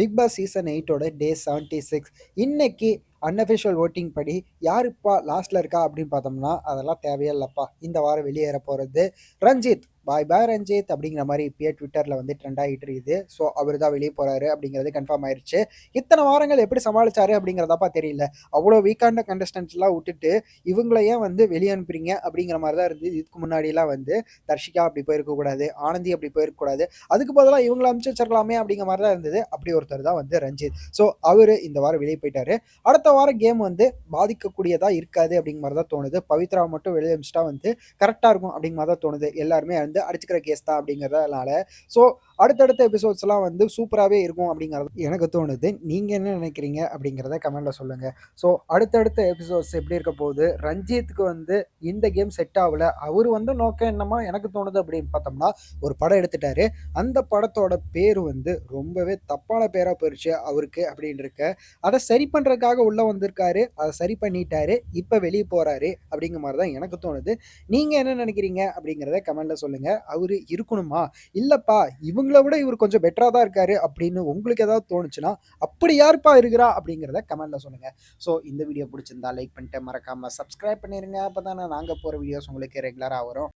Big Boss season எயிட்டோட day seventy six இன்னைக்கு unofficial voting படி யாருப்பா லாஸ்ட்ல இருக்கா அப்படின்னு பார்த்தோம்னா அதெல்லாம் தேவையே இல்லைப்பா இந்த வாரம் வெளியேற போகிறது ரஞ்சித். பாய் பாய் ரஞ்சித் அப்படிங்கிற மாதிரி இப்பயே ட்விட்டரில் வந்து ட்ரெண்ட் ஆகிட்டு இருக்குது. ஸோ அவர் தான் வெளியே போகிறாரு அப்படிங்கிறது கன்ஃபார்ம் ஆயிடுச்சு இத்தனை வாரங்கள் எப்படி சமாளிச்சாரு அப்படிங்கிறதப்பா தெரியல. அவ்வளோ வீக்கான கண்டஸ்டன்ட்ஸ்லாம் விட்டுட்டு இவங்கள ஏன் வந்து வெளியே அனுப்புறீங்க அப்படிங்கிற மாதிரி தான் இருந்தது. இதுக்கு முன்னாடிலாம் வந்து தர்ஷிகா அப்படி போயிருக்கக்கூடாது ஆனந்தி அப்படி போயிருக்கக்கூடாது அதுக்கு பதிலாக இவங்களை அனுப்பிச்சு வச்சிருக்கலாமே அப்படிங்கிற மாதிரி தான் இருந்தது. அப்படி ஒருத்தர் தான் வந்து ரஞ்சித். ஸோ அவர் இந்த வாரம் வெளியே போயிட்டாரு. அடுத்த வாரம் கேம் வந்து பாதிக்கக்கூடியதாக இருக்காது அப்படிங்கிற மாதிரி தான் தோணுது. பவித்ரா மட்டும் வெளியே அனுப்பிச்சிட்டா வந்து கரெக்டாக இருக்கும் அப்படிங்கிற மாதிரி தான் தோணுது. எல்லாருமே வந்து அடிச்சுக்கிற கேஸ் தான் அப்படிங்கிறதுனால. ஸோ அடுத்தடுத்த எபிசோட்ஸ்லாம் வந்து சூப்பராகவே இருக்கும் அப்படிங்கிறது எனக்கு தோணுது. நீங்கள் என்ன நினைக்கிறீங்க அப்படிங்கிறத கமெண்ட்டில் சொல்லுங்கள் ஸோ அடுத்தடுத்த எபிசோட்ஸ் எப்படி இருக்க போகுது? ரஞ்சித்துக்கு வந்து இந்த கேம் செட் ஆகல. அவர் வந்து நோக்கம் என்னமா எனக்கு தோணுது அப்படின்னு பார்த்தோம்னா ஒரு படம் எடுத்துட்டாரு. அந்த படத்தோட பேர் வந்து ரொம்பவே தப்பான பேராக போயிடுச்சு அவருக்கு அப்படின்னு இருக்க அதை சரி பண்ணுறதுக்காக உள்ளே வந்திருக்காரு. அதை சரி பண்ணிட்டாரு. இப்போ வெளியே போகிறாரு அப்படிங்கிற மாதிரி தான் எனக்கு தோணுது. நீங்கள் என்ன நினைக்கிறீங்க அப்படிங்கிறத கமெண்ட்டில் சொல்லுங்கள் அவர் இருக்கணுமா? இல்லைப்பா இவங்க இவங்களை விட இவர் கொஞ்சம் பெட்டராக தான் இருக்காரு அப்படின்னு உங்களுக்கு ஏதாவது தோணுச்சுன்னா அப்படி யாருப்பா இருக்கிறா அப்படிங்கிறத கமெண்ட்டில் சொல்லுங்கள் ஸோ இந்த வீடியோ பிடிச்சிருந்தா லைக் பண்ணிட்டு மறக்காமல் சப்ஸ்கிரைப் பண்ணிடுங்க அப்போ தானே நாங்கள் போகிற வீடியோஸ் உங்களுக்கு ரெகுலராக வரும்.